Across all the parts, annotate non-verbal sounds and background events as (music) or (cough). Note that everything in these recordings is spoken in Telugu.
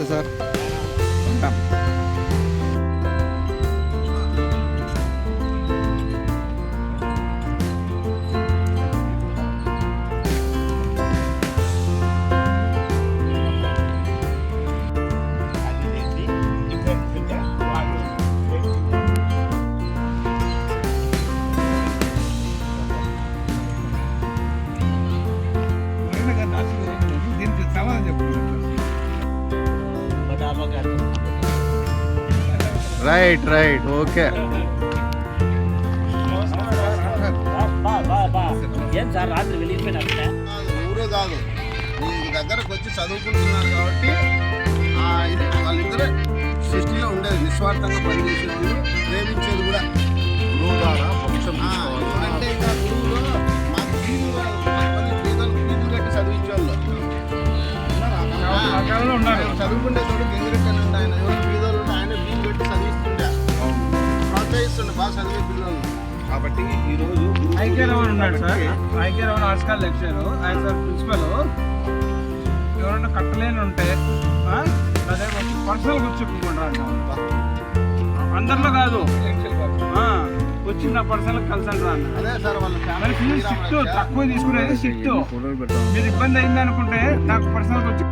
నమస్తే సార్ ఉంటాం రైట్ రైట్ ఓకే ఏం సార్ రాత్రి వెళ్ళిపోయినట్టే ఊరే కాదు. మీ దగ్గరకు వచ్చి చదువుకుంటున్నారు కాబట్టి ఇది వాళ్ళిద్దరే సృష్టిలో ఉండేది. నిస్వార్థంగా ప్రేమించేది కూడా. ఆ, అంటే ఇంకా గురువులు చదివించేవాళ్ళు. చదువుకుంటే కట్టి చదివిస్తుండే. ప్రోత్సహిస్తుండే బాగా చదివే పిల్లలు. కాబట్టి ఈరోజు ఐకే రమణ ఉన్నాడు sir. I K Ramana arts college lecture. ఆయన సార్ ప్రిన్సిపల్. ఎవరన్నా కట్టలేని ఉంటే అదే పర్సనల్గా వచ్చి చెప్పుకుంటారు అందరిలో కాదు. ఆ, వచ్చి నా పర్సనల్ కన్సల్ట్ రా అన్న. అదే సార్ వాళ్ళ మరి ఫ్యామిలీ ఫీజు షిఫ్ట్ తక్కువ తీసుకునేది షిఫ్ట్ మీరు ఇబ్బంది అయింది అనుకుంటే నాకు పర్సనల్గా వచ్చి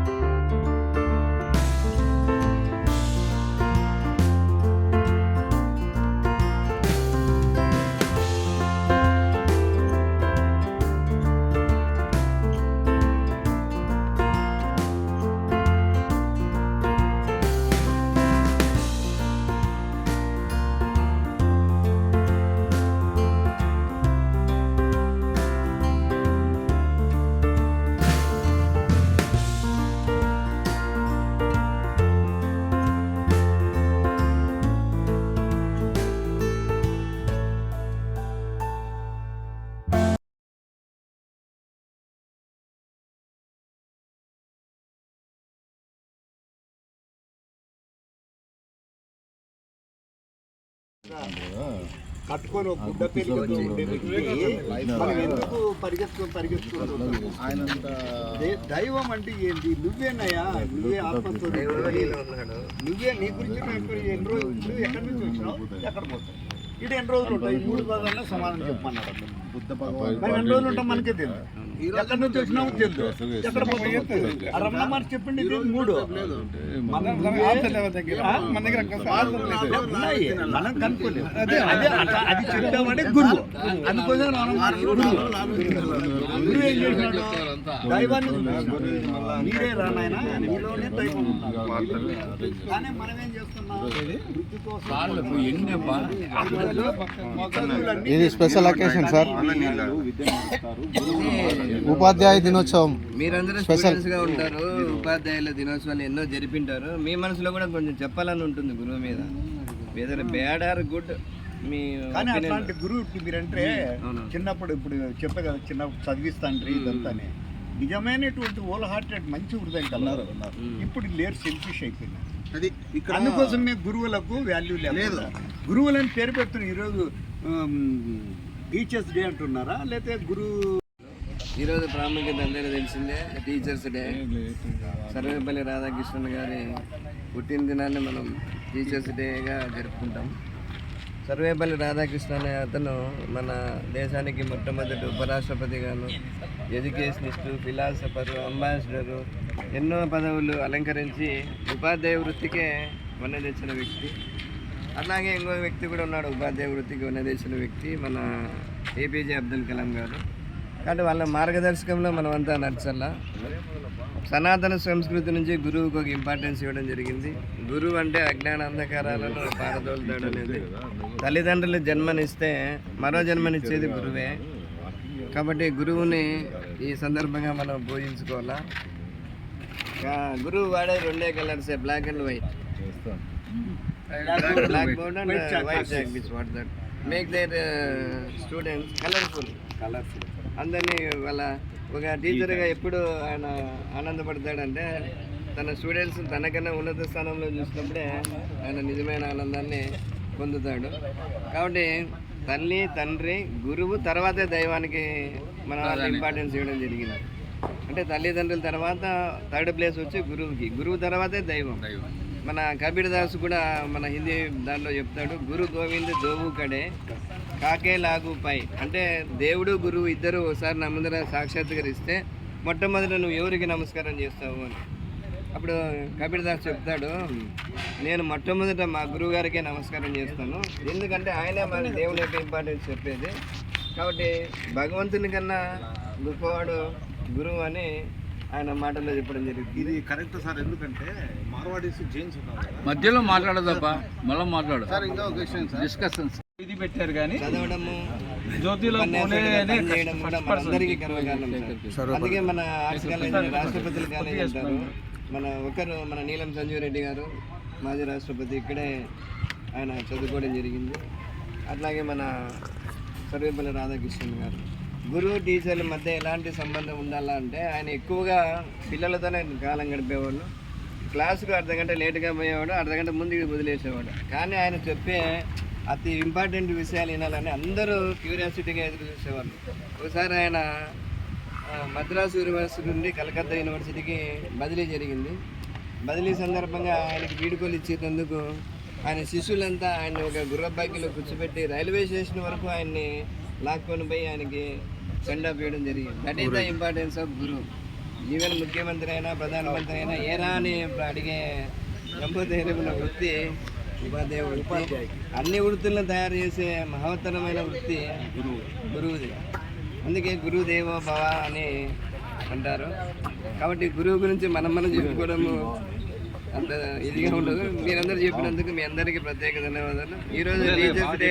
కట్టుకొని ఒక గుడ్డ పెరిగి ఉండే మనం ఎందుకు పరిగెత్తు పరిగెత్తుకుంటున్నాం దే- దైవం అంటే ఏంటి నువ్వేనయ్యా నువ్వే ఆత్మతో నువ్వే నీ గురించి ఎన్ని రోజులు నువ్వు ఎక్కడి నుంచి వచ్చినావు? ఎక్కడ పోతావు? ఇటు ఎన్ని రోజులు ఉంటావు ఈ మూడు పదాల్లో సమాధానం చెప్పమన్నాడు అతను. బుద్ధ భగవాన్ ఎన్ని రోజులు ఉంటాం మనకే తెలుసు ఎక్కడి నుంచి వచ్చినావు తెలుసు ఎక్కడ. ఆ రమణ మహర్షి చెప్పింది మూడు మనం కనుక్కోలేము అదే అది చెప్పామంటే గురువు అందుకోసం గురువు గురువు ఏం చేసినాడు దైవాన్ని. మీరే రానాయన మీలోనే దైవం ఉన్నాడు. కానీ మనం ఏం చేస్తున్నాం వృత్తి కోసం చదువులన్నీ ఇది స్పెషల్ అకేషన్ సార్ ఉపాధ్యాయ దినోత్సవం. మీరందరూ స్పెషల్. గా ఉంటారు. ఉపాధ్యాయుల దినోత్సవాలు ఎన్నో జరిపింటారు. మీ మనసులో కూడా కొంచెం చెప్పాలని ఉంటుంది గురువు మీద. ఏదైనా బ్యాడ్ ఆర్ గుడ్ మీ కానీ opinion. అట్లాంటి గురువు మీరంటే. చిన్నప్పుడు ఇప్పుడు చెప్పే కదా చిన్నప్పుడు చదివిస్తాండ్రి ఇదంతానే. నిజమైనటువంటి ఓల్ హార్టెడ్ మంచి హృదయం కలరు ఇప్పుడు లేరు సెల్ఫిష్ అయిపోయినారు అది ఇక్కడ అందుకోసమే గురువులకు వాల్యూ లేదు. గురువులని పేరు పెడుతున్నారు ఈరోజు టీచర్స్ డే అంటున్నారా? లేకపోతే గురువు ఈరోజు ప్రాముఖ్యత అందరికీ తెలిసిందే టీచర్స్ డే సర్వేపల్లి రాధాకృష్ణన్ గారి పుట్టినదినాన్ని మనం టీచర్స్ డేగా జరుపుకుంటాం. సర్వేపల్లి రాధాకృష్ణ అనే అతను మన దేశానికి మొట్టమొదటి ఉపరాష్ట్రపతిగాను ఎడ్యుకేషనిస్టు ఫిలాసఫరు అంబాసిడరు ఎన్నో పదవులు అలంకరించి ఉపాధ్యాయ వృత్తికే వన్నె తెచ్చిన వ్యక్తి. అలాగే ఇంకో వ్యక్తి కూడా ఉన్నాడు ఉపాధ్యాయ వృత్తికి వన్నె తెచ్చిన వ్యక్తి మన ఏపీజే అబ్దుల్ కలాం గారు. కాబట్టి వాళ్ళ మార్గదర్శకంలో మనమంతా నడచల్లా. సనాతన సంస్కృతి నుంచి గురువుకు ఒక ఇంపార్టెన్స్ ఇవ్వడం జరిగింది. గురువు అంటే అజ్ఞాన అంధకారాలను పారదోలుతాడు అనేది తల్లిదండ్రులు జన్మనిస్తే మరో జన్మనిచ్చేది గురువే. కాబట్టి గురువుని ఈ సందర్భంగా మనం పూజించుకోవాలా గురువు వాడే రెండే colours black and white black board and white chalk what that make their students colourful colourful అందరినీ వాళ్ళ ఒక టీచర్గా ఎప్పుడు ఆయన ఆనందపడతాడంటే తన స్టూడెంట్స్ తనకన్నా ఉన్నత స్థానంలో చూసినప్పుడే ఆయన నిజమైన ఆనందాన్ని పొందుతాడు. కాబట్టి తల్లి తండ్రి గురువు తర్వాతే దైవానికి మన ఇంపార్టెన్స్ ఇవ్వడం జరిగింది. అంటే తల్లిదండ్రుల తర్వాత థర్డ్ ప్లేస్ వచ్చి గురువుకి. గురువు తర్వాతే దైవం. మన కబీర్ దాస్ కూడా మన హిందీ దాంట్లో చెప్తాడు గురు గోవింద్ దోవు కడే కాకే లాగు పై. అంటే దేవుడు గురువు ఇద్దరు ఒకసారి నా ముందర సాక్షాత్కరిస్తే మొట్టమొదట నువ్వు ఎవరికి నమస్కారం చేస్తావు అని. అప్పుడు కబీర్ దాస్ చెప్తాడు నేను మొట్టమొదట మా గురువు గారికే నమస్కారం చేస్తాను. ఎందుకంటే ఆయనే మన దేవుని యొక్క ఇంపార్టెన్స్ చెప్పేది. కాబట్టి భగవంతుని కన్నా గొప్పవాడు గురువు అని ఆయన మాటల్లో చెప్పడం జరిగింది. ఇది కరెక్ట్ సార్ ఎందుకంటే మార్వాడీస్ జైన్స్ మధ్యలో మాట్లాడదప్పా మళ్ళీ మాట్లాడు. సార్ ఇంకా ఒక క్వశ్చన్ సార్. డిస్కషన్స్ ఇది పెట్టారు కానీ చదవడము జ్యోతిలో మనందరికీ గర్వకారణం. అందుకే మన ఆర్ట్స్ కాలేజ్ రాష్ట్రపతుల కాలేజ్ అంటారు. మన ఒకరు మన నీలం సంజీవ్ రెడ్డి గారు మాజీ రాష్ట్రపతి ఇక్కడే ఆయన చదువుకోవడం జరిగింది. అట్లాగే మన సర్వేపల్లి రాధాకృష్ణన్ గారు. గురువు టీచర్ల మధ్య ఎలాంటి సంబంధం ఉండాలా అంటే ఆయన ఎక్కువగా పిల్లలతోనే కాలం గడిపేవాళ్ళు క్లాసుకు అర్ధ గంట లేటుగా పోయేవాడు అర్ధ గంట ముందుకు వదిలేసేవాడు. కానీ ఆయన చెప్పే అతి ఇంపార్టెంట్ విషయాలు వినాలని అందరూ క్యూరియాసిటీగా ఎదురు చూసేవాళ్ళు. ఒకసారి ఆయన మద్రాసు యూనివర్సిటీ నుండి కలకత్తా యూనివర్సిటీకి బదిలీ జరిగింది. బదిలీ సందర్భంగా ఆయనకి వీడుకోలు ఇచ్చేటందుకు ఆయన శిష్యులంతా ఆయన ఒక గుర్రబాకిలో కూర్చోబెట్టి రైల్వే స్టేషన్ వరకు ఆయన్ని లాక్కొని పోయి ఆయనకి సెండ్ ఆఫ్ చేయడం జరిగింది. That is the importance of guru. Even ముఖ్యమంత్రి అయినా ప్రధానమంత్రి అయినా ఏరా అని అడిగే నమ్మధైర్యమైన వృత్తి ఉపాధ్యాయ వృత్తి అన్ని వృత్తులను తయారు చేసే మహత్తరమైన వృత్తి గురువు. గురువుది. అందుకే గురువు దేవో భవ అని అంటారు. కాబట్టి గురువు గురించి మనం మనం చెప్పుకోవడము అంత ఇదిగా ఉండదు. మీరందరూ చెప్పినందుకు మీ అందరికీ ప్రత్యేక ధన్యవాదాలు. ఈరోజు టీచర్స్ డే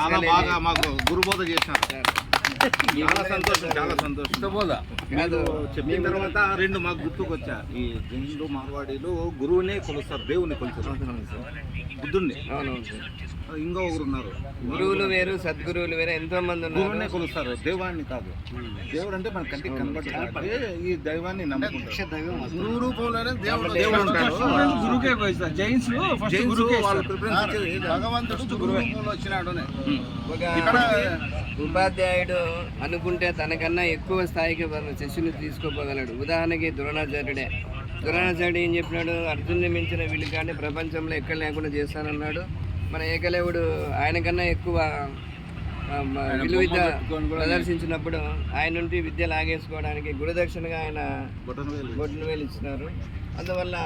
చాలా బాగా మాకు గురుబోధ చాలా సంతోషం చాలా సంతోషం. కాదు చెప్పిన తర్వాత రెండు మాకు గుర్తుకొచ్చా? ఈ జైన్లు మార్వాడీలు గురువునే కొలుస్తారు దేవుని కొలుస్తారు. బుద్ధుణ్ణి. అవునవును సార్. ఇంకా ఒకరు ఉన్నారు. గురువులు వేరు సద్గురువులు వేరు ఎంతో మంది ఉన్నారు. గురువునే కొలుస్తారు దైవాన్ని కాదు. దేవుడు అంటే మన కంటికి కనబడుతుంది ఈ దైవాన్ని నమ్ముకుంటారు గురువు రూపంలోనే దేవుడు దేవుడు ఉంటాడు. గురుకే పోయిస్తారు. జైన్స్ ఫస్ట్ జైన్స్ గురుకే వాళ్ళు ఇస్తారు. ప్రిఫరెన్స్ ఇచ్చేది భగవంతుడు గురువు. రూపంలో వచ్చినాడు అని. ఒక ఉపాధ్యాయుడు అనుకుంటే తనకన్నా ఎక్కువ స్థాయికి వాళ్ళ శిష్యుని తీసుకోపోగలడు ఉదాహరణకి ద్రోణాచార్యుడే ద్రోణాచార్యుడు ఏం చెప్పినాడు? అర్జున్ని మించిన వీళ్ళు కానీ ప్రపంచంలో ఎక్కడ లేకుండా చేస్తానన్నాడు. మన ఏకలేవుడు ఆయన కన్నా ఎక్కువ విలువ విద్య ప్రదర్శించినప్పుడు ఆయన నుండి విద్య లాగేసుకోవడానికి గురుదక్షిణగా ఆయన బొట్టును వేలు ఇచ్చినారు. అందువల్ల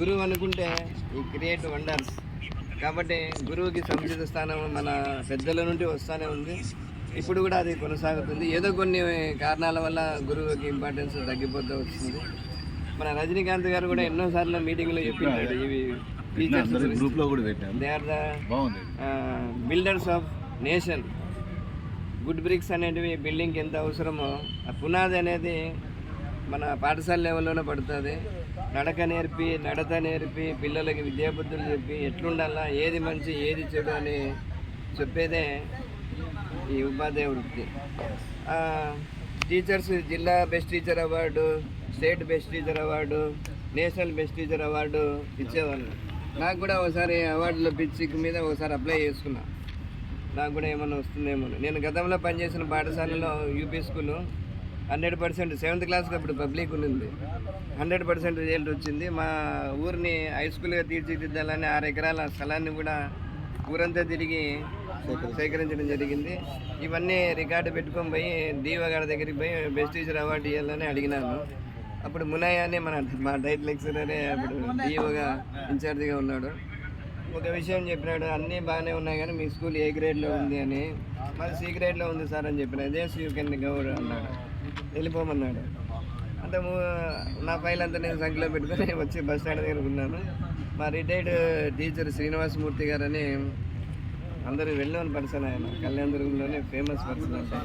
గురువు అనుకుంటే ఈ క్రియేట్ వండర్స్. కాబట్టి గురువుకి సముచిత స్థానం మన పెద్దల నుండి వస్తూనే ఉంది. ఇప్పుడు కూడా అది కొనసాగుతుంది. ఏదో కొన్ని కారణాల వల్ల గురువుకి ఇంపార్టెన్స్ తగ్గిపోతూ వచ్చింది. మన రజనీకాంత్ గారు కూడా ఎన్నోసార్లు మీటింగ్లో చెప్పింటాడు ఇవి కూడా పెట్టాను they are the builders of nation good bricks అనేటివి బిల్డింగ్కి ఎంత అవసరమో ఆ పునాది అనేది మన పాఠశాల లెవెల్లోనే పడుతుంది. నడక నేర్పి నడత నేర్పి పిల్లలకి విద్యాబుద్ధులు చెప్పి ఎట్లుండాలా ఏది మంచి ఏది చెడు అని చెప్పేదే ఈ ఉపాధ్యాయ వృత్తి. టీచర్స్ జిల్లా best teacher award state best teacher award national best teacher award ఇచ్చేవాళ్ళు. నాకు కూడా ఒకసారి అవార్డుల పిచ్చిక్ మీద ఒకసారి అప్లై చేసుకున్నా. నాకు కూడా ఏమన్నా వస్తుందేమో. నేను గతంలో పనిచేసిన పాఠశాలలో UP school hundred percent seventh క్లాస్కి అప్పుడు పబ్లిక్ ఉంది హండ్రెడ్ పర్సెంట్ రిజల్ట్ వచ్చింది. మా ఊరిని హై స్కూల్గా తీర్చిదిద్దాలని ఆరు ఎకరాల స్థలాన్ని కూడా ఊరంతా తిరిగి సేకరించడం. జరిగింది. ఇవన్నీ రికార్డు పెట్టుకొని పోయి దీవా గారి దగ్గరికి పోయి బెస్ట్ టీచర్ అవార్డు ఇవ్వాలని అడిగినాను. అప్పుడు మునయ్య అనే మన మా డైట్ లెక్చరరే అప్పుడు డిఓగా ఇన్ఛార్జిగా ఉన్నాడు. ఒక విషయం చెప్పినాడు అన్నీ బాగానే ఉన్నాయి కానీ మీ స్కూల్ ఏ గ్రేడ్లో ఉంది అని. మరి సి గ్రేడ్లో ఉంది సార్ అని చెప్పిన జేస్ యూ కెన్ గౌడ్ అన్నాడు. వెళ్ళిపోమన్నాడు. అంటే నా ఫైల్ అంతా నేను సంఖ్యలో పెట్టుకొని వచ్చి బస్ స్టాండ్ దగ్గర ఉన్నాను. మా రిటైర్డ్ టీచర్ శ్రీనివాసమూర్తి గారు అని అందరూ వెళ్ళిన పర్సన్ ఆయన. కళ్యాణదుర్గంలోనే ఫేమస్ పర్సన్ అంటే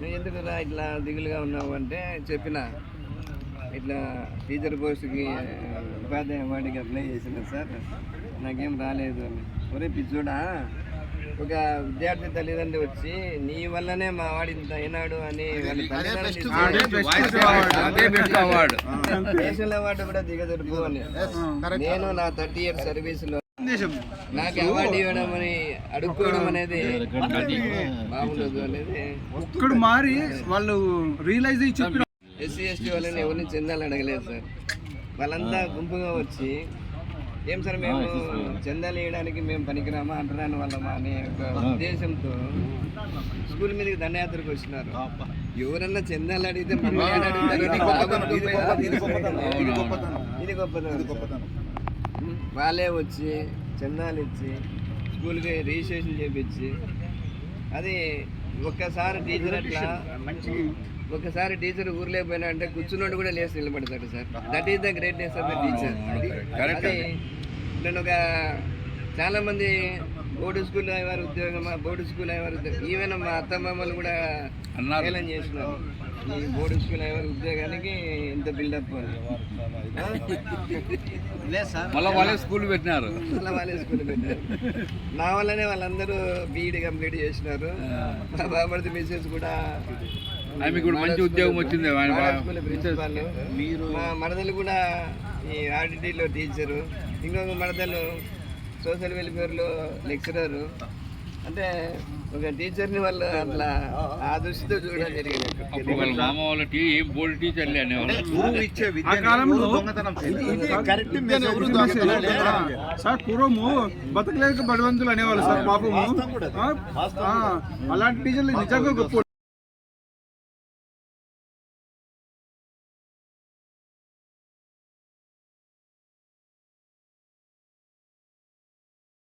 నువ్వు ఎందుకు రా ఇట్లా దిగులుగా ఉన్నావు అంటే చెప్పిన. ఇట్లా టీచర్ పోస్ట్కి ఉపాధ్యాయ అవార్డుకి అప్లై చేసిన సార్ నాకేం రాలేదు అని. ఒరే పిచ్చోడా ఒక విద్యార్థి తల్లిదండ్రులు వచ్చి నీ వల్లనే మా వాడు ఇంత అయినాడు అని నేషనల్ అవార్డు కూడా దిగదొరుకు అని నేను నా థర్టీ ఇయర్స్ సర్వీస్లో నాకు అవార్డు ఇవ్వడం అని అడుక్కోవడం అనేది బాగుండదు అనేది ఒక్కడు మారి వాళ్ళు రియలైజ్ చెప్పిన ఎస్సీ ఎస్టీ వాళ్ళని ఎవరిని చెందాలని అడగలేదు సార్. వాళ్ళంతా గుంపుగా వచ్చి ఏం సార్ మేము చందాలు వేయడానికి మేము పనికిరామా? అంటున్నాను వాళ్ళమా అనే ఒక ఉద్దేశంతో స్కూల్ మీదకి దండయాత్రకు వచ్చినారు. ఎవరన్నా చందాలు అడిగితే? ఇది గొప్పతనం. వాళ్ళే వచ్చి చందాలు ఇచ్చి స్కూల్కి రిజిస్ట్రేషన్ చేపించి అది ఒక్కసారి టీచర్ అట్లా ఒక్కసారి టీచర్ ఊర్లో పోయినా అంటే కూర్చున్నోడు కూడా లేచి నిలబడతాడు sir. That is the greatness of the teacher. అది నేను ఒక చాలా మంది బోర్డు స్కూల్ అయ్యేవారు ఉద్యోగం బోర్డు స్కూల్ అయ్యేవారు ఉద్యోగం ఈవెన్ మా అత్తమామలు కూడా. హేళన చేసినారు. ఈ బోర్డు స్కూల్ అయ్యేవారు ఉద్యోగానికి ఇంత బిల్డప్? (laughs) మళ్ళీ వాళ్ళే స్కూల్ పెట్టినారు. వాళ్ళే స్కూల్ పెట్టారు నా వల్లనే వాళ్ళందరూ బీఈడి కంప్లీట్ చేసినారు. మా బాబర్ది మిస్సెస్ కూడా ఆమెకు కూడా మంచి ఉద్యోగం వచ్చింది ఆయన బాగా బా- స్కూల్ ప్రిన్సిపాల్. మా మరదలు కూడా ఈ ఆర్డిటీలో టీచరు. ఇంకొక మరదలు సోషల్ వెల్ఫేర్లో లెక్చరరు. అంటే ఒక టీచర్ని వాళ్ళు అట్లా ఆ దృష్టితో చూడడం జరిగింది. ఏం టీచర్లే అనేవాళ్ళు ఇచ్చే. సార్ పూర్వము బతకలేక బలవంతులు అనేవాళ్ళు సార్ పాపము. అలాంటి టీచర్లు నిజంగా గొప్ప